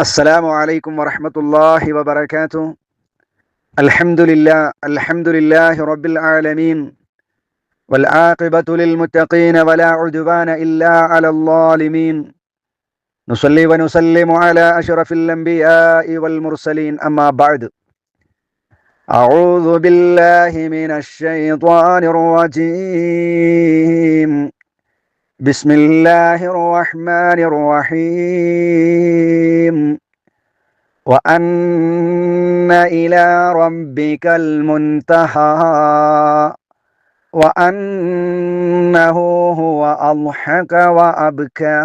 السلام عليكم ورحمة الله وبركاته الحمد لله الحمد لله رب العالمين والعاقبة للمتقين ولا عدوان إلا على الظالمين نصلي ونسلم على أشرف الأنبياء والمرسلين أما بعد أعوذ بالله من الشيطان الرجيم بسم الله الرحمن الرحيم وأن إلى ربك المنتهى وأنه هو أضحك وأبكى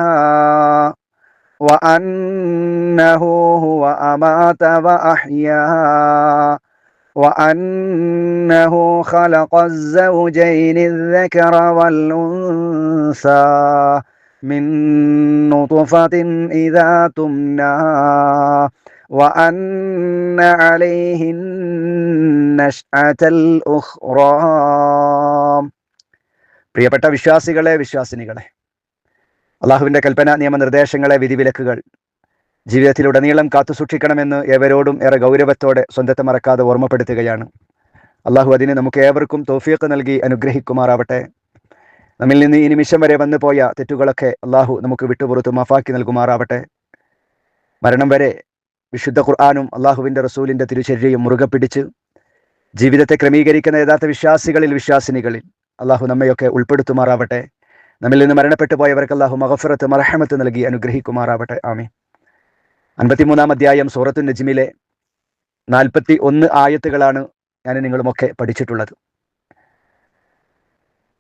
وأنه هو أمات وأحيا وأنه خلق الزوجين الذكر والأنثى من نطفة إذا تمنى وأن عليه النشأة الأخرى പ്രിയപ്പെട്ട വിശ്വാസികളെ വിശ്വാസിനികളെ അള്ളാഹുവിൻ്റെ കൽപ്പന നിയമനിർദ്ദേശങ്ങളെ വിധിവിലക്കുകൾ ജീവിതത്തിലുടനീളം കാത്തു സൂക്ഷിക്കണമെന്ന് ഏവരോടും ഏറെ ഗൗരവത്തോടെ സ്വന്തത്തെ മറക്കാതെ ഓർമ്മപ്പെടുത്തുകയാണ്. അള്ളാഹു അതിന് നമുക്ക് ഏവർക്കും തോഫിയൊക്കെ നൽകി അനുഗ്രഹിക്കുമാറാവട്ടെ. നമ്മിൽ നിന്ന് ഈ നിമിഷം വരെ വന്നു പോയ തെറ്റുകളൊക്കെ അള്ളാഹു നമുക്ക് വിട്ടുപുറത്ത് മഫാക്കി നൽകുമാറാവട്ടെ. മരണം വരെ വിശുദ്ധ ഖുർആാനും അള്ളാഹുവിന്റെ റസൂലിന്റെ തിരുചര്യയും മുറുകെ പിടിച്ച് ജീവിതത്തെ ക്രമീകരിക്കുന്ന യഥാർത്ഥ വിശ്വാസികളിൽ വിശ്വാസിനികളിൽ അള്ളാഹു നമ്മയൊക്കെ ഉൾപ്പെടുത്തുമാറാവട്ടെ. നമ്മിൽ നിന്ന് മരണപ്പെട്ടു പോയവർക്ക് അള്ളാഹു മഹഫറത്ത് മറഹമത്ത് നൽകി അനുഗ്രഹിക്കുമാറാവട്ടെ. ആമേ അൻപത്തിമൂന്നാം അധ്യായം സൂറത്തു നജ്മിലെ നാൽപ്പത്തി ഒന്ന് ആയത്തുകളാണ് ഞാൻ നിങ്ങളുമൊക്കെ പഠിച്ചിട്ടുള്ളത്.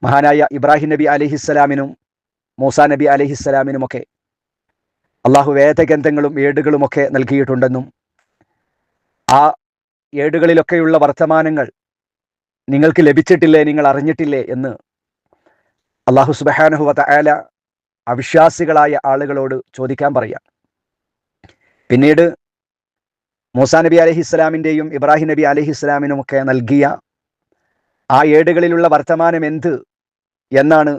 മഹാനായ ഇബ്രാഹിം നബി അലിഹിസ്സലാമിനും മൂസാ നബി അലിഹിസ്സലാമിനുമൊക്കെ അള്ളാഹു വേദഗ്രന്ഥങ്ങളും ഏടുകളുമൊക്കെ നൽകിയിട്ടുണ്ടെന്നും ആ ഏടുകളിലൊക്കെയുള്ള വർത്തമാനങ്ങൾ നിങ്ങൾക്ക് ലഭിച്ചിട്ടില്ലേ നിങ്ങൾ അറിഞ്ഞിട്ടില്ലേ എന്ന് അള്ളാഹു സുബഹാനഹുവ ആല അവിശ്വാസികളായ ആളുകളോട് ചോദിക്കാൻ പറയാം. പിന്നീട് മൂസാ നബി അലഹി ഇസ്ലാമിന്റെയും ഇബ്രാഹിം നബി അലഹി ഇസ്ലാമിനും ഒക്കെ നൽകിയ ആ ഏടുകളിലുള്ള വർത്തമാനം എന്ത് എന്നാണ്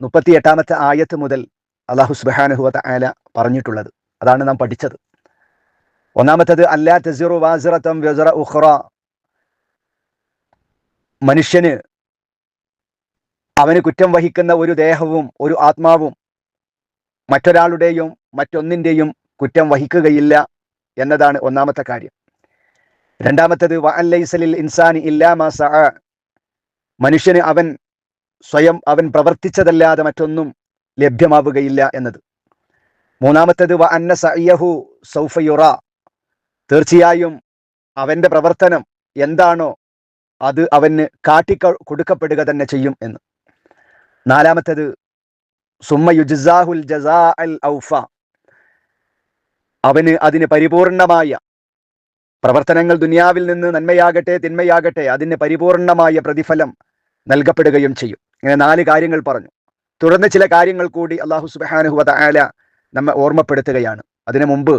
മുപ്പത്തി എട്ടാമത്തെ ആയത്ത് മുതൽ അള്ളാഹു സുബാനുഹുവത്ത ആല പറഞ്ഞിട്ടുള്ളത്. അതാണ് നാം പഠിച്ചത്. ഒന്നാമത്തത് അല്ലാ തസിറു വാസിറത്തം വെസറ ഉഖ്റ. മനുഷ്യന് അവന് കുറ്റം വഹിക്കുന്ന ഒരു ദേഹവും ഒരു ആത്മാവും മറ്റൊരാളുടെയും മറ്റൊന്നിന്റെയും കുറ്റം വഹിക്കുകയില്ല എന്നതാണ് ഒന്നാമത്തെ കാര്യം. രണ്ടാമത്തത് വഅല്ലൈസലിൽ ഇൻസാനി ഇല്ലാമാ സഅ. മനുഷ്യന് അവൻ സ്വയം അവൻ പ്രവർത്തിച്ചതല്ലാതെ മറ്റൊന്നും ലഭ്യമാവുകയില്ല എന്നത്. മൂന്നാമത്തത് വ അന്ന സയ്യഹു സൗഫയുറ തീർച്ചയായും അവന്റെ പ്രവർത്തനം എന്താണോ അത് അവന് കാട്ടി കൊടുക്കപ്പെടുക തന്നെ ചെയ്യും എന്ന്. നാലാമത്തത് സുമ്മ യുജാഹുൽ ജസാ അൽ ഔഫ. അവന് അതിന് പരിപൂർണമായ പ്രവർത്തനങ്ങൾ ദുനിയാവിൽ നിന്ന് നന്മയാകട്ടെ തിന്മയാകട്ടെ അതിന് പരിപൂർണമായ പ്രതിഫലം നൽകപ്പെടുകയും ചെയ്യും. ഇങ്ങനെ നാല് കാര്യങ്ങൾ പറഞ്ഞു. തുടർന്ന് ചില കാര്യങ്ങൾ കൂടി അള്ളാഹു സുബാനുഹുവ ആല നമ്മെ ഓർമ്മപ്പെടുത്തുകയാണ്. അതിനു മുമ്പ്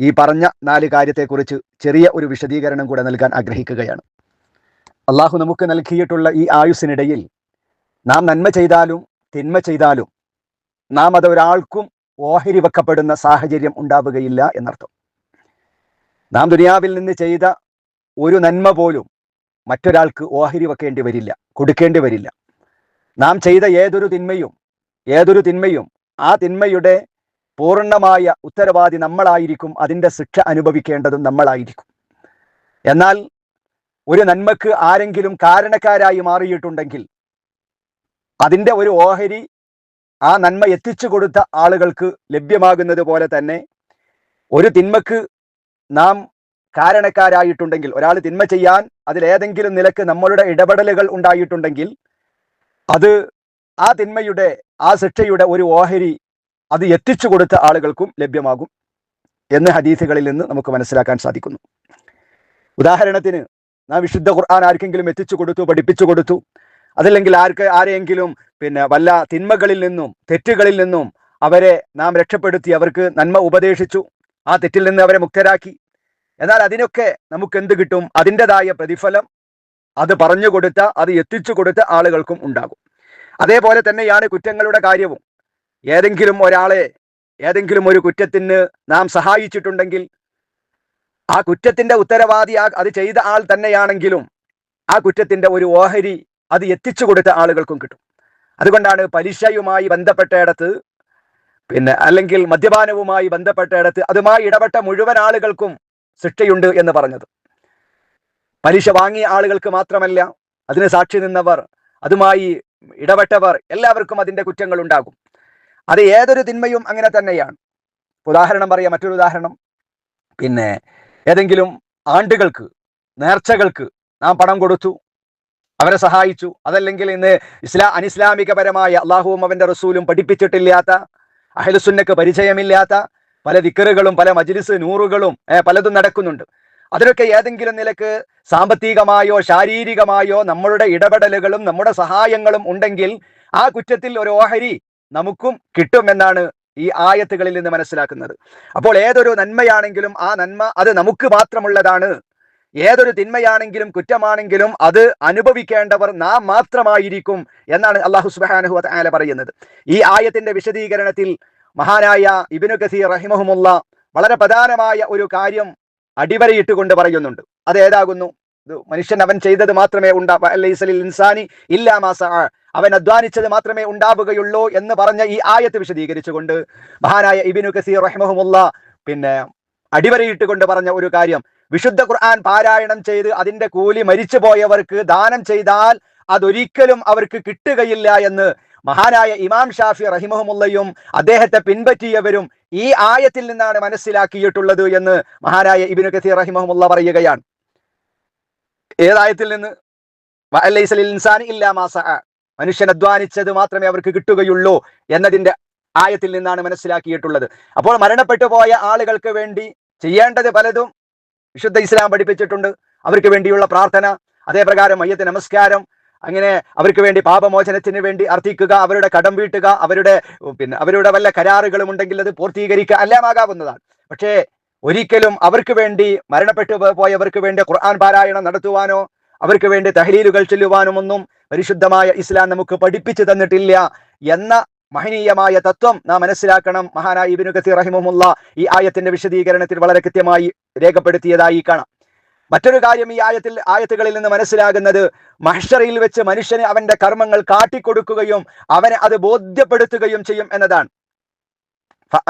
ഈ പറഞ്ഞ നാല് കാര്യത്തെക്കുറിച്ച് ചെറിയ ഒരു വിശദീകരണം കൂടെ നൽകാൻ ആഗ്രഹിക്കുകയാണ്. അള്ളാഹു നമുക്ക് നൽകിയിട്ടുള്ള ഈ ആയുസ്സിനിടയിൽ നാം നന്മ ചെയ്താലും തിന്മ ചെയ്താലും നാം അത് ഒരാൾക്കും ഓഹരി വെക്കപ്പെടുന്ന സാഹചര്യം ഉണ്ടാവുകയില്ല എന്നർത്ഥം. നാം ദുനിയാവിൽ നിന്ന് ചെയ്ത ഒരു നന്മ പോലും മറ്റൊരാൾക്ക് ഓഹരി വെക്കേണ്ടി വരില്ല കൊടുക്കേണ്ടി വരില്ല. നാം ചെയ്ത ഏതൊരു തിന്മയും ഏതൊരു തിന്മയും ആ തിന്മയുടെ പൂർണമായ ഉത്തരവാദി നമ്മളായിരിക്കും അതിന്റെ ശിക്ഷ അനുഭവിക്കേണ്ടതും നമ്മളായിരിക്കും. എന്നാൽ ഒരു നന്മക്ക് ആരെങ്കിലും കാരണക്കാരായി മാറിയിട്ടുണ്ടെങ്കിൽ അതിന്റെ ഒരു ഓഹരി ആ നന്മ എത്തിച്ചു കൊടുത്ത ആളുകൾക്ക് ലഭ്യമാകുന്നത് പോലെ തന്നെ ഒരു തിന്മക്ക് നാം കാരണക്കാരായിട്ടുണ്ടെങ്കിൽ ഒരാൾ തിന്മ ചെയ്യാൻ അതിലേതെങ്കിലും നിലയ്ക്ക് നമ്മളുടെ ഇടപെടലുകൾ ഉണ്ടായിട്ടുണ്ടെങ്കിൽ അത് ആ തിന്മയുടെ ആ ശിക്ഷയുടെ ഒരു ഓഹരി അത് എത്തിച്ചു കൊടുത്ത ആളുകൾക്കും ലഭ്യമാകും എന്ന് ഹദീസുകളിൽ നിന്ന് നമുക്ക് മനസ്സിലാക്കാൻ സാധിക്കുന്നു. ഉദാഹരണത്തിന് നാം വിശുദ്ധ ഖുർആൻ ആർക്കെങ്കിലും എത്തിച്ചു കൊടുത്തു പഠിപ്പിച്ചു കൊടുത്തു അതല്ലെങ്കിൽ ആർക്ക് ആരെയെങ്കിലും പിന്നെ വല്ല തിന്മകളിൽ നിന്നും തെറ്റുകളിൽ നിന്നും അവരെ നാം രക്ഷപ്പെടുത്തി അവർക്ക് നന്മ ഉപദേശിച്ചു. ആ തെറ്റിൽ നിന്ന് അവരെ മുക്തരാക്കി. എന്നാൽ അതിനൊക്കെ നമുക്ക് എന്ത് കിട്ടും? അതിന്റെതായ പ്രതിഫലം അത് പറഞ്ഞു കൊടുത്ത അത് എത്തിച്ചു കൊടുത്ത ആളുകൾക്കും ഉണ്ടാകും. അതേപോലെ തന്നെയാണ് കുറ്റങ്ങളുടെ കാര്യവും. ഏതെങ്കിലും ഒരാളെ ഏതെങ്കിലും ഒരു കുറ്റത്തിന് നാം സഹായിച്ചിട്ടുണ്ടെങ്കിൽ ആ കുറ്റത്തിന്റെ ഉത്തരവാദി ആ അത് ചെയ്ത ആൾ തന്നെയാണെങ്കിലും ആ കുറ്റത്തിന്റെ ഒരു ഓഹരി അത് എത്തിച്ചു കൊടുത്ത ആളുകൾക്കും കിട്ടും. അതുകൊണ്ടാണ് പലിശയുമായി ബന്ധപ്പെട്ടയിടത്ത് പിന്നെ അല്ലെങ്കിൽ മദ്യപാനവുമായി ബന്ധപ്പെട്ടയിടത്ത് അതുമായി ഇടപെട്ട മുഴുവൻ ആളുകൾക്കും ശിക്ഷയുണ്ട് എന്ന് പറഞ്ഞത്. പലിശ വാങ്ങിയ ആളുകൾക്ക് മാത്രമല്ല അതിന് സാക്ഷി നിന്നവർ അതുമായി ഇടപെട്ടവർ എല്ലാവർക്കും അതിന്റെ കുറ്റങ്ങൾ ഉണ്ടാകും. അത് ഏതൊരു തിന്മയും അങ്ങനെ തന്നെയാണ്. ഉദാഹരണം പറയാം മറ്റൊരു ഉദാഹരണം. പിന്നെ ഏതെങ്കിലും ആണ്ടുകൾക്ക് നേർച്ചകൾക്ക് നാം പണം കൊടുത്തു. അവരെ സഹായിച്ചു. അതല്ലെങ്കിൽ ഇന്ന് ഇസ്ലാ അനിസ്ലാമികപരമായ അള്ളാഹുവും അവന്റെ റസൂലും പഠിപ്പിച്ചിട്ടില്ലാത്ത അഹലുസുന്നക്ക് പരിചയമില്ലാത്ത പല ദിക്കറുകളും പല മജ്ലിസ് നൂറുകളും പലതും നടക്കുന്നുണ്ട്. അതിനൊക്കെ ഏതെങ്കിലും നിലയ്ക്ക് സാമ്പത്തികമായോ ശാരീരികമായോ നമ്മളുടെ ഇടപെടലുകളും നമ്മുടെ സഹായങ്ങളും ഉണ്ടെങ്കിൽ ആ കുറ്റത്തിൽ ഒരു ഓഹരി നമുക്കും കിട്ടുമെന്നാണ് ഈ ആയത്തുകളിൽ നിന്ന് മനസ്സിലാക്കുന്നത്. അപ്പോൾ ഏതൊരു നന്മയാണെങ്കിലും ആ നന്മ അത് നമുക്ക് മാത്രമുള്ളതാണ്. ഏതൊരു തിന്മയാണെങ്കിലും കുറ്റമാണെങ്കിലും അത് അനുഭവിക്കേണ്ടവർ നാം മാത്രമായിരിക്കും എന്നാണ് അള്ളാഹു സുബാനഹു ആല പറയുന്നത്. ഈ ആയത്തിന്റെ വിശദീകരണത്തിൽ മഹാനായ ഇബിനു കസീർ റഹിമഹുമുള്ള വളരെ പ്രധാനമായ ഒരു കാര്യം അടിവരയിട്ടുകൊണ്ട് പറയുന്നുണ്ട്. അത് ഏതാകുന്നു? മനുഷ്യൻ അവൻ ചെയ്തത് മാത്രമേ ഉണ്ടാലിൽ ഇൻസാനി ഇല്ലാ മാസ അവൻ അധ്വാനിച്ചത് മാത്രമേ ഉണ്ടാവുകയുള്ളൂ എന്ന് പറഞ്ഞ ഈ ആയത്ത് വിശദീകരിച്ചുകൊണ്ട് മഹാനായ ഇബിനു കസീർ റഹ്മഹുമുള്ള പിന്നെ അടിവരയിട്ട് കൊണ്ട് പറഞ്ഞ ഒരു കാര്യം വിശുദ്ധ ഖുർആൻ പാരായണം ചെയ്ത് അതിന്റെ കൂലി മരിച്ചു പോയവർക്ക് ദാനം ചെയ്താൽ അതൊരിക്കലും അവർക്ക് കിട്ടുകയില്ല എന്ന് മഹാനായ ഇമാം ഷാഫി റഹിമഹമുല്ലയും അദ്ദേഹത്തെ പിൻപറ്റിയവരും ഈ ആയത്തിൽ നിന്നാണ് മനസ്സിലാക്കിയിട്ടുള്ളത് എന്ന് മഹാനായ ഇബിനു കഥീർ റഹിമഹമുല്ല പറയുകയാണ്. ഏതായത്തിൽ നിന്ന്? ഇൻസാനി ഇല്ലാ മാസ മനുഷ്യൻ അധ്വാനിച്ചത് മാത്രമേ അവർക്ക് കിട്ടുകയുള്ളൂ എന്നതിന്റെ ആയത്തിൽ നിന്നാണ് മനസ്സിലാക്കിയിട്ടുള്ളത്. അപ്പോൾ മരണപ്പെട്ടു പോയ ആളുകൾക്ക് വേണ്ടി ചെയ്യേണ്ടത് പലതും വിശുദ്ധ ഇസ്ലാം പഠിപ്പിച്ചിട്ടുണ്ട്. അവർക്ക് വേണ്ടിയുള്ള പ്രാർത്ഥന അതേപ്രകാരം മയ്യത്ത് നമസ്കാരം അങ്ങനെ അവർക്ക് വേണ്ടി പാപമോചനത്തിന് വേണ്ടി അർത്ഥിക്കുക അവരുടെ കടം വീട്ടുക അവരുടെ പിന്നെ അവരുടെ വല്ല കരാറുകളും ഉണ്ടെങ്കിൽ അത് പൂർത്തീകരിക്കുക എല്ലാമാകാവുന്നതാണ് പക്ഷേ ഒരിക്കലും അവർക്ക് വേണ്ടി മരണപ്പെട്ടു പോയവർക്ക് വേണ്ടി ഖുർആൻ പാരായണം നടത്തുവാനോ അവർക്ക് വേണ്ടി തഹലീലുകൾ ചെല്ലുവാനും ഒന്നും പരിശുദ്ധമായ ഇസ്ലാം നമുക്ക് പഠിപ്പിച്ചു തന്നിട്ടില്ല എന്ന മഹനീയമായ തത്വം നാം മനസ്സിലാക്കണം. മഹാനായി ഇബിനു കസീർ റഹിമുല്ല ഈ ആയത്തിന്റെ വിശദീകരണത്തിൽ വളരെ കൃത്യമായി രേഖപ്പെടുത്തിയതായി കാണാം. മറ്റൊരു കാര്യം ഈ ആയത്തിൽ ആയത്തുകളിൽ നിന്ന് മനസ്സിലാകുന്നത് മഹഷറിയിൽ വെച്ച് മനുഷ്യന് അവന്റെ കർമ്മങ്ങൾ കാട്ടിക്കൊടുക്കുകയും അവനെ അത് ബോധ്യപ്പെടുത്തുകയും ചെയ്യും എന്നതാണ്.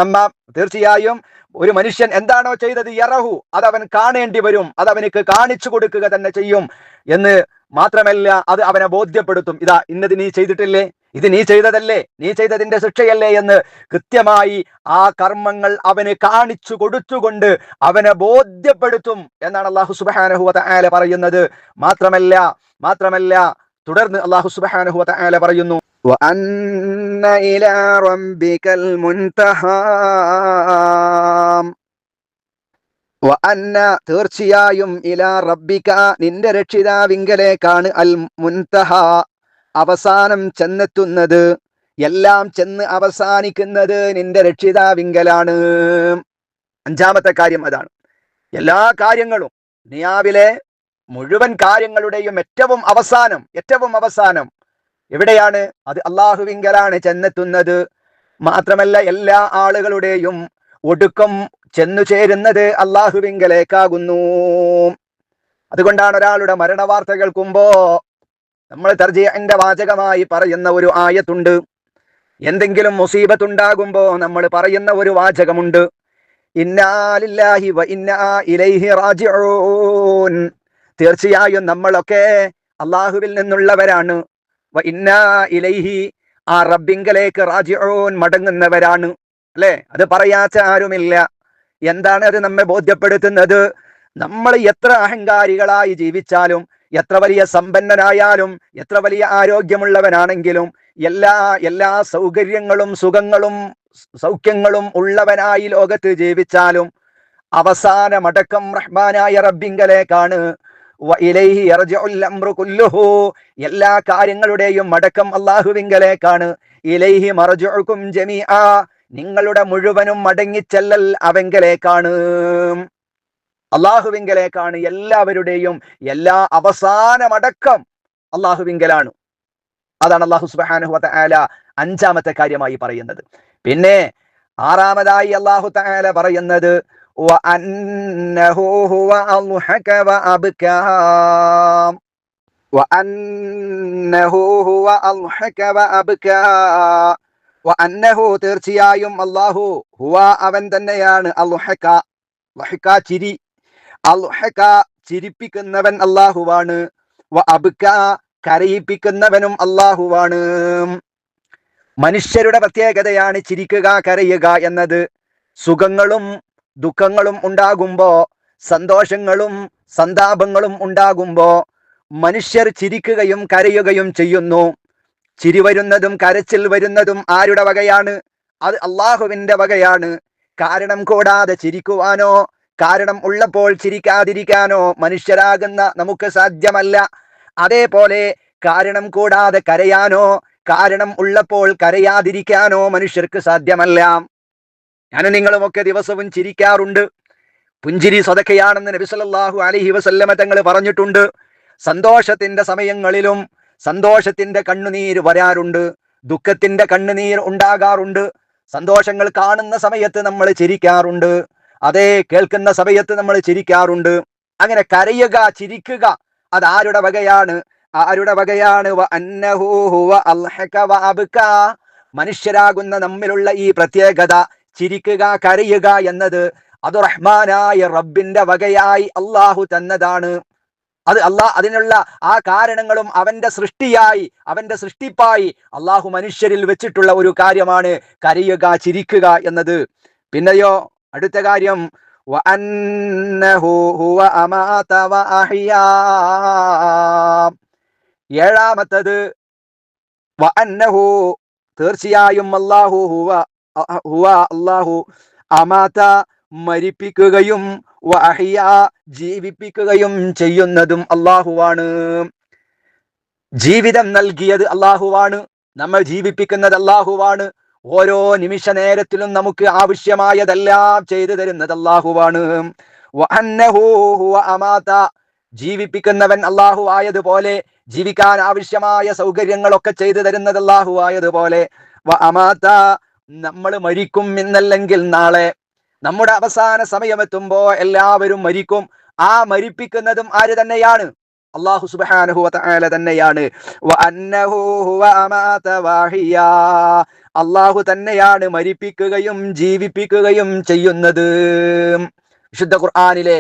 അമ്മ തീർച്ചയായും ഒരു മനുഷ്യൻ എന്താണോ ചെയ്തത് യറഹു അത് അവൻ കാണേണ്ടി വരും അത് അവനക്ക് കാണിച്ചു കൊടുക്കുക തന്നെ ചെയ്യും എന്ന് മാത്രമല്ല അത് അവനെ ബോധ്യപ്പെടുത്തും. ഇതാ ഇന്നത് നീ ചെയ്തിട്ടില്ലേ? ഇത് നീ ചെയ്തതല്ലേ? നീ ചെയ്തതിന്റെ ശിക്ഷയല്ലേ എന്ന് കൃത്യമായി ആ കർമ്മങ്ങൾ അവന് കാണിച്ചു കൊടുത്തുകൊണ്ട് അവനെ ബോധ്യപ്പെടുത്തും എന്നാണ് അള്ളാഹു സുബാനഹുവത ആല പറയുന്നത്. മാത്രമല്ല മാത്രമല്ല തുടർന്ന് അള്ളാഹു സുബാനഹുവത ആല പറയുന്നു തീർച്ചയായും ഇലാ റബ്ബിക നിന്റെ രക്ഷിതാവിങ്കലേക്കാണ് അൽ മുൻതഹ. അവസാനം ചെന്നെത്തുന്നത്. എല്ലാം ചെന്ന് അവസാനിക്കുന്നത് നിന്റെ രക്ഷിതാവിങ്കലാണ്. അഞ്ചാമത്തെ കാര്യം അതാണ്. എല്ലാ കാര്യങ്ങളും നിയാവിലെ മുഴുവൻ കാര്യങ്ങളുടെയും ഏറ്റവും അവസാനം ഏറ്റവും അവസാനം എവിടെയാണ്? അത് അള്ളാഹുവിങ്കലാണ് ചെന്നെത്തുന്നത്. മാത്രമല്ല എല്ലാ ആളുകളുടെയും ഒടുക്കം ചെന്നു ചേരുന്നത് അള്ളാഹുവിങ്കലേക്കാകുന്നു. അതുകൊണ്ടാണ് ഒരാളുടെ മരണവാർത്ത കേൾക്കുമ്പോ നമ്മൾ തർജിയന്റെ വാചകമായി പറയുന്ന ഒരു ആയത്തുണ്ട്. എന്തെങ്കിലും മുസീബത്തുണ്ടാകുമ്പോ നമ്മൾ പറയുന്ന ഒരു വാചകമുണ്ട്. വ ഇലൈഹി റാജിഊൻ. തീർച്ചയായും നമ്മളൊക്കെ അള്ളാഹുവിൽ നിന്നുള്ളവരാണ്. വ ഇലൈഹി ആ റബ്ബിങ്കലേക്ക് റാജിഊൻ മടങ്ങുന്നവരാണ്. അല്ലെ? അത് പറയാത്ത ആരുമില്ല. എന്താണ് അത് നമ്മെ ബോധ്യപ്പെടുത്തുന്നത്? നമ്മൾ എത്ര അഹങ്കാരികളായി ജീവിച്ചാലും എത്ര വലിയ സമ്പന്നനായാലും എത്ര വലിയ ആരോഗ്യമുള്ളവനാണെങ്കിലും എല്ലാ എല്ലാ സൗകര്യങ്ങളും സുഖങ്ങളും സൗഖ്യങ്ങളും ഉള്ളവനായി ലോകത്ത് ജീവിച്ചാലും അവസാന മടക്കം റഹ്മാനായ റബ്ബിങ്കലേക്കാണ്. എല്ലാ കാര്യങ്ങളുടെയും മടക്കം അള്ളാഹുവിങ്കലേക്കാണ് ഇലൈഹി മറജുക്കും ജമീഅ നിങ്ങളുടെ മുഴുവനും മടങ്ങിച്ചെല്ലൽ അവങ്കലേക്കാണ്. അള്ളാഹുവിങ്കലേക്കാണ് എല്ലാവരുടെയും എല്ലാ അവസാനമടക്കം അള്ളാഹുവിങ്കലാണ്. അതാണ് അള്ളാഹു സുബാനുഹത്ത ആല അഞ്ചാമത്തെ കാര്യമായി പറയുന്നത്. പിന്നെ ആറാമതായി അള്ളാഹു താല പറയുന്നത് അന്നഹു തീർച്ചയായും അള്ളാഹു ഹുവ അവൻ തന്നെയാണ് അൽഹക്ക ചിരി. ചിരിപ്പിക്കുന്നവൻ അള്ളാഹുവാണ് കരയിപ്പിക്കുന്നവനും അള്ളാഹുവാണ് മനുഷ്യരുടെ പ്രത്യേകതയാണ് ചിരിക്കുക കരയുക എന്നത്. സുഖങ്ങളും ദുഃഖങ്ങളും ഉണ്ടാകുമ്പോ സന്തോഷങ്ങളും സന്താപങ്ങളും ഉണ്ടാകുമ്പോ മനുഷ്യർ ചിരിക്കുകയും കരയുകയും ചെയ്യുന്നു. ചിരി വരുന്നതും കരച്ചിൽ വരുന്നതും ആരുടെ വകയാണ്? അത് അള്ളാഹുവിന്റെ വകയാണ്. കാരണം കൂടാതെ ചിരിക്കുവാനോ കാരണം ഉള്ളപ്പോൾ ചിരിക്കാതിരിക്കാനോ മനുഷ്യരാകുന്ന നമുക്ക് സാധ്യമല്ല. അതേപോലെ കാരണം കൂടാതെ കരയാനോ കാരണം ഉള്ളപ്പോൾ കരയാതിരിക്കാനോ മനുഷ്യർക്ക് സാധ്യമല്ല. ഞാനും നിങ്ങളുമൊക്കെ ദിവസവും ചിരിക്കാറുണ്ട്. പുഞ്ചിരി സ്വതക്കയാണെന്ന് നബി അലഹി വസല്ലമ തങ്ങൾ പറഞ്ഞിട്ടുണ്ട്. സന്തോഷത്തിന്റെ സമയങ്ങളിലും സന്തോഷത്തിന്റെ കണ്ണുനീര് വരാറുണ്ട്. ദുഃഖത്തിന്റെ കണ്ണുനീർ ഉണ്ടാകാറുണ്ട്. സന്തോഷങ്ങൾ കാണുന്ന സമയത്ത് നമ്മൾ ചിരിക്കാറുണ്ട്. അതേ കേൾക്കുന്ന സമയത്ത് നമ്മൾ ചിരിക്കാറുണ്ട്. അങ്ങനെ കരയുക ചിരിക്കുക അത് ആരുടെ വകയാണ്? ആരുടെ വകയാണ്. മനുഷ്യരാകുന്ന നമ്മിലുള്ള ഈ പ്രത്യേകത ചിരിക്കുക കരയുക എന്നത് അത് റഹ്മാനായ റബ്ബിന്റെ വകയായി അള്ളാഹു തന്നതാണ്. അത് അല്ലാ അതിനുള്ള ആ കാരണങ്ങളും അവന്റെ സൃഷ്ടിയായി അവന്റെ സൃഷ്ടിപ്പായി അള്ളാഹു മനുഷ്യരിൽ വെച്ചിട്ടുള്ള ഒരു കാര്യമാണ് കരയുക ചിരിക്കുക എന്നത്. പിന്നെയോ അടുത്ത കാര്യം. ഏഴാമത്തത് തീർച്ചയായും അല്ലാഹു ഹുവ അല്ലാഹു അമാത മരിപ്പിക്കുകയും ജീവിപ്പിക്കുകയും ചെയ്യുന്നതും അള്ളാഹുവാണ് ജീവിതം നൽകിയത് അള്ളാഹുവാണ് നമ്മൾ ജീവിപ്പിക്കുന്നത് അള്ളാഹുവാണ് ഓരോ നിമിഷ നേരത്തിലും നമുക്ക് ആവശ്യമായതെല്ലാം ചെയ്തു തരുന്നത് അള്ളാഹുവാണ് ജീവിപ്പിക്കുന്നവൻ അള്ളാഹു ആയതുപോലെ ജീവിക്കാൻ ആവശ്യമായ സൗകര്യങ്ങളൊക്കെ ചെയ്തു തരുന്നത് അള്ളാഹു ആയതുപോലെ. അമാത. നമ്മൾ മരിക്കും എന്നല്ലെങ്കിൽ നാളെ. നമ്മുടെ അവസാന സമയമെത്തുമ്പോ എല്ലാവരും മരിക്കും. ആ മരിപ്പിക്കുന്നതും ആര് തന്നെയാണ്? അള്ളാഹു സുബ്ഹാനഹു വതആല തന്നെയാണ്. അള്ളാഹു തന്നെയാണ് മരിപ്പിക്കുകയും ജീവിപ്പിക്കുകയും ചെയ്യുന്നത്. വിശുദ്ധ ഖുർആാനിലെ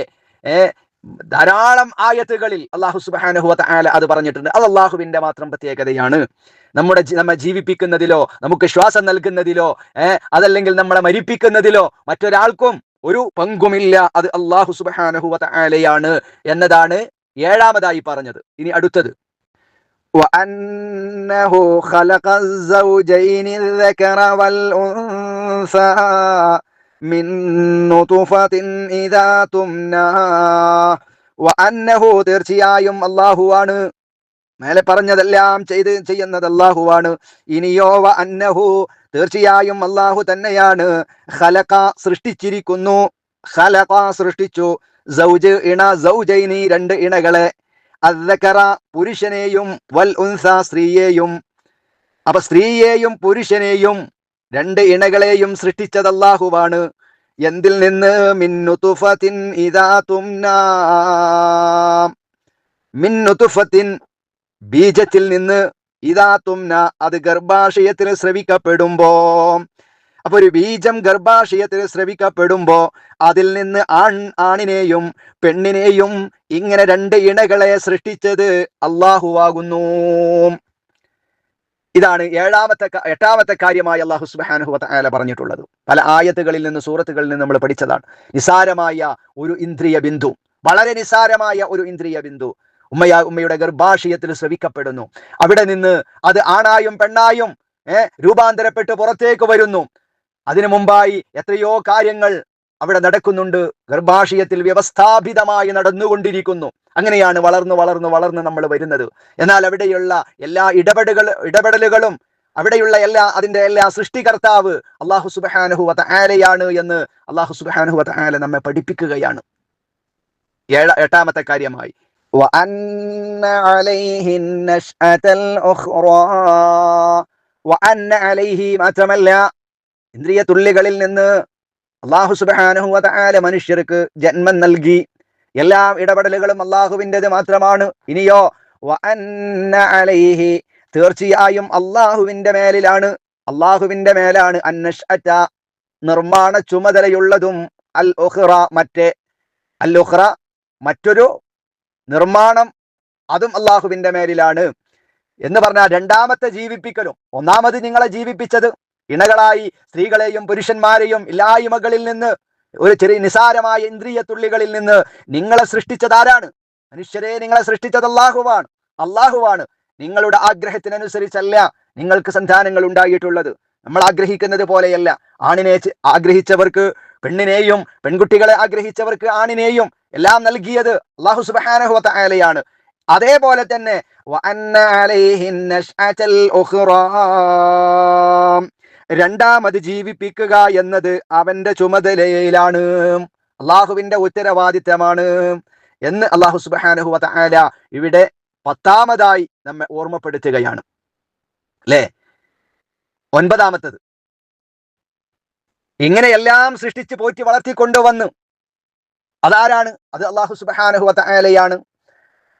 ധാരാളം ആയത്തുകളിൽ അള്ളാഹു സുബ്ഹാനഹു തആല അത് പറഞ്ഞിട്ടുണ്ട്. അത് അള്ളാഹുവിന്റെ മാത്രം പ്രത്യേകതയാണ്. നമ്മുടെ നമ്മെ ജീവിപ്പിക്കുന്നതിലോ നമുക്ക് ശ്വാസം നൽകുന്നതിലോ അതല്ലെങ്കിൽ നമ്മളെ മരിപ്പിക്കുന്നതിലോ മറ്റൊരാൾക്കും ഒരു പങ്കുമില്ല. അത് അള്ളാഹു സുബ്ഹാനഹു തആലയാണ് എന്നതാണ് ഏഴാമതായി പറഞ്ഞത്. ഇനി അടുത്തത്. وأنه خلق الزوجين الذكر والأنثى من نطفة إذا تمنى وأنه തീർച്ചയായും അള്ളാഹുവാണ് മേലെ പറഞ്ഞതെല്ലാം ചെയ്ത് ചെയ്യുന്നത് അള്ളാഹുവാണ് ഇനിയോ വ അന്നഹു തീർച്ചയായും അള്ളാഹു തന്നെയാണ് ഖലഖ സൃഷ്ടിച്ചിരിക്കുന്നു ഖലഖ സൃഷ്ടിച്ചു സൗജ് ഇണ സൗജൈനി രണ്ട് ഇണകളെ അദ്ദക്കറ പുരുഷനെയും വൽ ഉൻസ സ്ത്രീയെയും അപ്പൊ സ്ത്രീയെയും പുരുഷനെയും രണ്ട് ഇണകളെയും സൃഷ്ടിച്ചതല്ലാഹുവാണ്. എന്തിൽ നിന്ന്? മിന്നുതുഫത്തിൻ ഇതാ തും മിന്നുതുഫത്തിൻ ബീജത്തിൽ നിന്ന് ഇതാ തുംന. അത് ഗർഭാശയത്തിന് സ്രവിക്കപ്പെടുമ്പോ അപ്പൊ ഒരു ബീജം ഗർഭാശയത്തിൽ ശ്രവിക്കപ്പെടുമ്പോ അതിൽ നിന്ന് ആൺ ആണിനെയും പെണ്ണിനെയും ഇങ്ങനെ രണ്ട് ഇണകളെ സൃഷ്ടിച്ചത് അള്ളാഹുവാകുന്നു ഇതാണ് ഏഴാമത്തെ എട്ടാമത്തെ കാര്യമായി അള്ളാഹു സുബ്ഹാനഹു വതആല പറഞ്ഞിട്ടുള്ളത്. പല ആയത്തുകളിൽ നിന്ന് സൂറത്തുകളിൽ നിന്ന് നമ്മൾ പഠിച്ചതാണ്. നിസാരമായ ഒരു ഇന്ദ്രിയ ബിന്ദു വളരെ നിസാരമായ ഒരു ഇന്ദ്രിയ ബിന്ദു ഉമ്മയ ഉമ്മയുടെ ഗർഭാശയത്തിൽ ശ്രവിക്കപ്പെടുന്നു അവിടെ നിന്ന് അത് ആണായും പെണ്ണായും രൂപാന്തരപ്പെട്ട് പുറത്തേക്ക് വരുന്നു. അതിനു മുമ്പായി എത്രയോ കാര്യങ്ങൾ അവിടെ നടക്കുന്നുണ്ട് ഗർഭാശയത്തിൽ വ്യവസ്ഥാപിതമായി നടന്നുകൊണ്ടിരിക്കുന്നു അങ്ങനെയാണ് വളർന്നു വളർന്നു വളർന്ന് നമ്മൾ വരുന്നത് എന്നാൽ അവിടെയുള്ള എല്ലാ ഇടപെടുകൾ ഇടപെടലുകളും അവിടെയുള്ള എല്ലാ അതിന്റെ എല്ലാ സൃഷ്ടികർത്താവ് അള്ളാഹു സുബാനുഹു ആലയാണ് എന്ന് അള്ളാഹു സുബാനുഹു ആല നമ്മെ പഠിപ്പിക്കുകയാണ് ഏഴ എട്ടാമത്തെ കാര്യമായി وأن عليه النشأة الأخرى وأن عليه മാത്രമല്ല ഇന്ദ്രിയ തുള്ളികളിൽ നിന്ന് അള്ളാഹു സുബാനുഹുവല മനുഷ്യർക്ക് ജന്മം നൽകി. എല്ലാ ഇടപെടലുകളും അള്ളാഹുവിന്റെത് മാത്രമാണ്. ഇനിയോ അലൈഹി തീർച്ചയായും അള്ളാഹുവിന്റെ മേലിലാണ്. അള്ളാഹുവിന്റെ മേലാണ് അന്നഷഅത നിർമ്മാണ ചുമതലയുള്ളതും അൽ ഒഹ്റ മറ്റേ അൽ ഒഹ്റ മറ്റൊരു നിർമ്മാണം അതും അള്ളാഹുവിന്റെ മേലിലാണ്. എന്ന് പറഞ്ഞാൽ രണ്ടാമത്തെ ജീവിപ്പിക്കലും. ഒന്നാമത് നിങ്ങളെ ജീവിപ്പിച്ചത് ഇണകളായി സ്ത്രീകളെയും പുരുഷന്മാരെയും ഇല്ലായ്മകളിൽ നിന്ന് ഒരു ചെറിയ നിസാരമായ ഇന്ദ്രിയ തുള്ളികളിൽ നിന്ന് നിങ്ങളെ സൃഷ്ടിച്ചതാരാണ്? മനുഷ്യരെ നിങ്ങളെ സൃഷ്ടിച്ചത് അള്ളാഹുവാണ് അള്ളാഹുവാണ് നിങ്ങളുടെ ആഗ്രഹത്തിനനുസരിച്ചല്ല നിങ്ങൾക്ക് സന്താനങ്ങൾ ഉണ്ടായിട്ടുള്ളത്. നമ്മൾ ആഗ്രഹിക്കുന്നത് പോലെയല്ല. ആണിനെ ആഗ്രഹിച്ചവർക്ക് പെണ്ണിനെയും പെൺകുട്ടികളെ ആഗ്രഹിച്ചവർക്ക് ആണിനെയും എല്ലാം നൽകിയത് അള്ളാഹു സുബാനഹുവത്ത അതേപോലെ തന്നെ രണ്ടാമത് ജീവിപ്പിക്കുക എന്നത് അവന്റെ ചുമതലയിലാണ്. അള്ളാഹുവിന്റെ ഉത്തരവാദിത്തമാണ് എന്ന് അള്ളാഹു സുബാനഹു വല ഇവിടെ പത്താമതായി നമ്മെ ഓർമ്മപ്പെടുത്തുകയാണ്. അല്ലേ? ഒൻപതാമത്തത്. ഇങ്ങനെയെല്ലാം സൃഷ്ടിച്ച് പോറ്റി വളർത്തിക്കൊണ്ടുവന്നു. അതാരാണ്? അത് അള്ളാഹു സുബാനഹുവത്ത വലയാണ്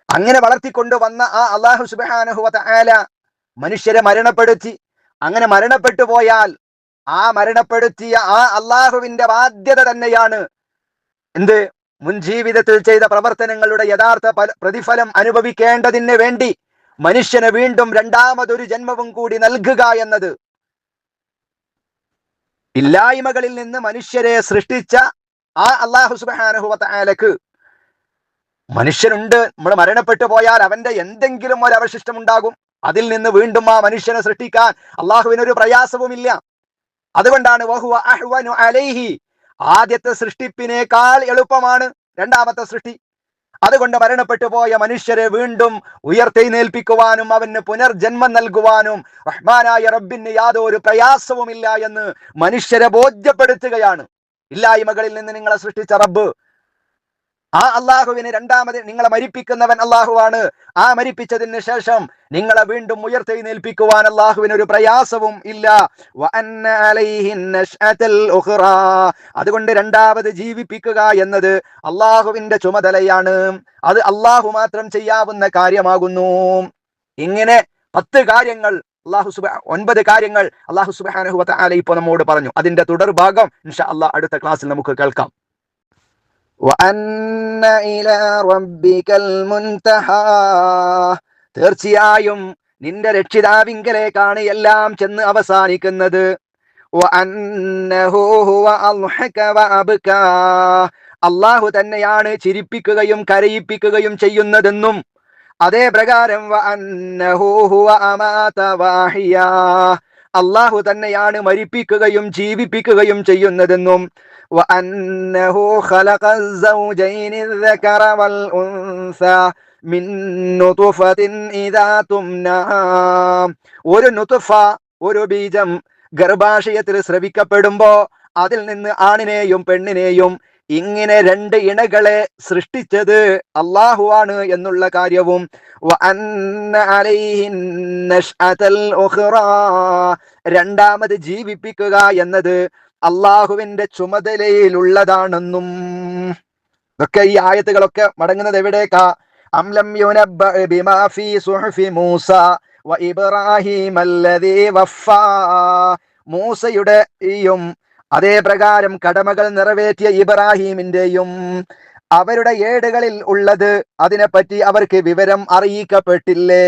അങ്ങനെ വളർത്തിക്കൊണ്ടുവന്ന ആ അള്ളാഹു സുബാനഹുവത്ത വല മനുഷ്യരെ മരണപ്പെടുത്തി. അങ്ങനെ മരണപ്പെട്ടു പോയാൽ ആ മരണപ്പെടുത്തിയ ആ അള്ളാഹുവിന്റെ ബാധ്യത തന്നെയാണ്. എന്ത്? മുൻ ജീവിതത്തിൽ ചെയ്ത പ്രവർത്തനങ്ങളുടെ യഥാർത്ഥ പ്രതിഫലം അനുഭവിക്കേണ്ടതിന് വേണ്ടി മനുഷ്യന് വീണ്ടും രണ്ടാമതൊരു ജന്മവും കൂടി നൽകുക എന്നത്. ഇല്ലായ്മകളിൽ നിന്ന് മനുഷ്യരെ സൃഷ്ടിച്ച ആ അള്ളാഹു സുബാനഹുവത്ത ആലക്ക് മനുഷ്യനുണ്ട്. നമ്മൾ മരണപ്പെട്ടു പോയാൽ അവന്റെ എന്തെങ്കിലും ഒരു അവശിഷ്ടം ഉണ്ടാകും അതിൽ നിന്ന് വീണ്ടും ആ മനുഷ്യനെ സൃഷ്ടിക്കാൻ അള്ളാഹുവിനൊരു പ്രയാസവുമില്ല. അതുകൊണ്ടാണ് അലൈഹി. ആദ്യത്തെ സൃഷ്ടിപ്പിനേക്കാൾ എളുപ്പമാണ് രണ്ടാമത്തെ സൃഷ്ടി. അതുകൊണ്ട് മരണപ്പെട്ടു പോയ മനുഷ്യരെ വീണ്ടും ഉയർത്തെഴുന്നേൽപ്പിക്കുവാനും അവന് പുനർജന്മം നൽകുവാനും റഹ്മാനായ റബ്ബിന് യാതൊരു പ്രയാസവുമില്ല എന്ന് മനുഷ്യരെ ബോധ്യപ്പെടുത്തുകയാണ്. ഇല്ലായ്മകളിൽ നിന്ന് നിങ്ങളെ സൃഷ്ടിച്ച റബ്ബ് ആ അള്ളാഹുവിനെ രണ്ടാമത് നിങ്ങളെ മരിപ്പിക്കുന്നവൻ അള്ളാഹുവാണ്. ആ മരിപ്പിച്ചതിന് ശേഷം നിങ്ങളെ വീണ്ടും ഉയർത്തെഴുന്നേൽപ്പിക്കുവാൻ അള്ളാഹുവിന് ഒരു പ്രയാസവും ഇല്ല. അതുകൊണ്ട് രണ്ടാമത് ജീവിപ്പിക്കുക എന്നത് അള്ളാഹുവിന്റെ ചുമതലയാണ്. അത് അള്ളാഹു മാത്രം ചെയ്യാവുന്ന കാര്യമാകുന്നു. ഇങ്ങനെ പത്ത് കാര്യങ്ങൾ അള്ളാഹു സുബ ഒൻപത് കാര്യങ്ങൾ അള്ളാഹു സുബാനഹുബത്ത് വതആല ഇപ്പോൾ നമ്മോട് പറഞ്ഞു. അതിന്റെ തുടർഭാഗം ഇൻഷാ അള്ളാഹ് അടുത്ത ക്ലാസ്സിൽ നമുക്ക് കേൾക്കാം. തീർച്ചയായും നിന്റെ രക്ഷിതാവിങ്കലേക്കാണ് എല്ലാം ചെന്ന് അവസാനിക്കുന്നത്. അള്ളാഹു തന്നെയാണ് ചിരിപ്പിക്കുകയും കരയിപ്പിക്കുകയും ചെയ്യുന്നതെന്നും അതേ പ്രകാരം അള്ളാഹു തന്നെയാണ് മരിപ്പിക്കുകയും ജീവിപ്പിക്കുകയും ചെയ്യുന്നതെന്നും ഒരു നുതുഫ ഒരു ബീജം ഗർഭാശയത്തിൽ ശ്രവിക്കപ്പെടുമ്പോ അതിൽ നിന്ന് ആണിനെയും പെണ്ണിനെയും ഇങ്ങനെ രണ്ട് ഇണകളെ സൃഷ്ടിച്ചത് അള്ളാഹുവാണ് എന്നുള്ള കാര്യവും. രണ്ടാമത് ജീവിപ്പിക്കുക എന്നത് അള്ളാഹുവിന്റെ ചുമതലയിലുള്ളതാണെന്നും ഇതൊക്കെ ഈ ആയത്തുകളൊക്കെ മടങ്ങുന്നത് എവിടേക്കാ അംലം മൂസ വ ഇബ്രാഹിം മൂസയുടെയും അതേ പ്രകാരം കടമകൾ നിറവേറ്റിയ ഇബ്രാഹീമിന്റെയും അവരുടെ ഏടുകളിൽ ഉള്ളത് അതിനെപ്പറ്റി അവർക്ക് വിവരം അറിയിക്കപ്പെട്ടില്ലേ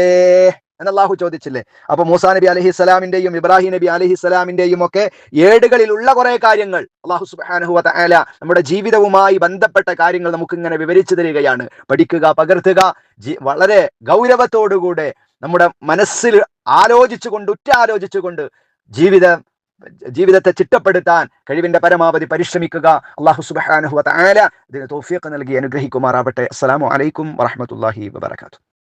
എന്നല്ലാഹു ചോദിച്ചില്ലേ. അപ്പൊ മൂസാ നബി അലഹി സ്വലാമിന്റെയും ഇബ്രാഹിം നബി അലഹി സ്വലാമിന്റെയും ഒക്കെ ഏടുകളിലുള്ള കുറെ കാര്യങ്ങൾ അള്ളാഹു സുബാനഹു വതആല നമ്മുടെ ജീവിതവുമായി ബന്ധപ്പെട്ട കാര്യങ്ങൾ നമുക്ക് ഇങ്ങനെ വിവരിച്ചു തരികയാണ്. പഠിക്കുക പകർത്തുക വളരെ ഗൗരവത്തോടുകൂടെ നമ്മുടെ മനസ്സിൽ ആലോചിച്ചുകൊണ്ട് ഉറ്റാലോചിച്ചുകൊണ്ട് ജീവിത ജീവിതത്തെ ചിട്ടപ്പെടുത്താൻ കഴിവിന്റെ പരമാവധി പരിശ്രമിക്കുക. അള്ളാഹു സുബാനുഹുല ഇതിന് തൗഫീഖ് നൽകി അനുഗ്രഹിക്കുമാറാവട്ടെ. അസ്സലാമു അലൈക്കും വറഹ്മത്തുള്ളാഹി വബറകാതുഹു.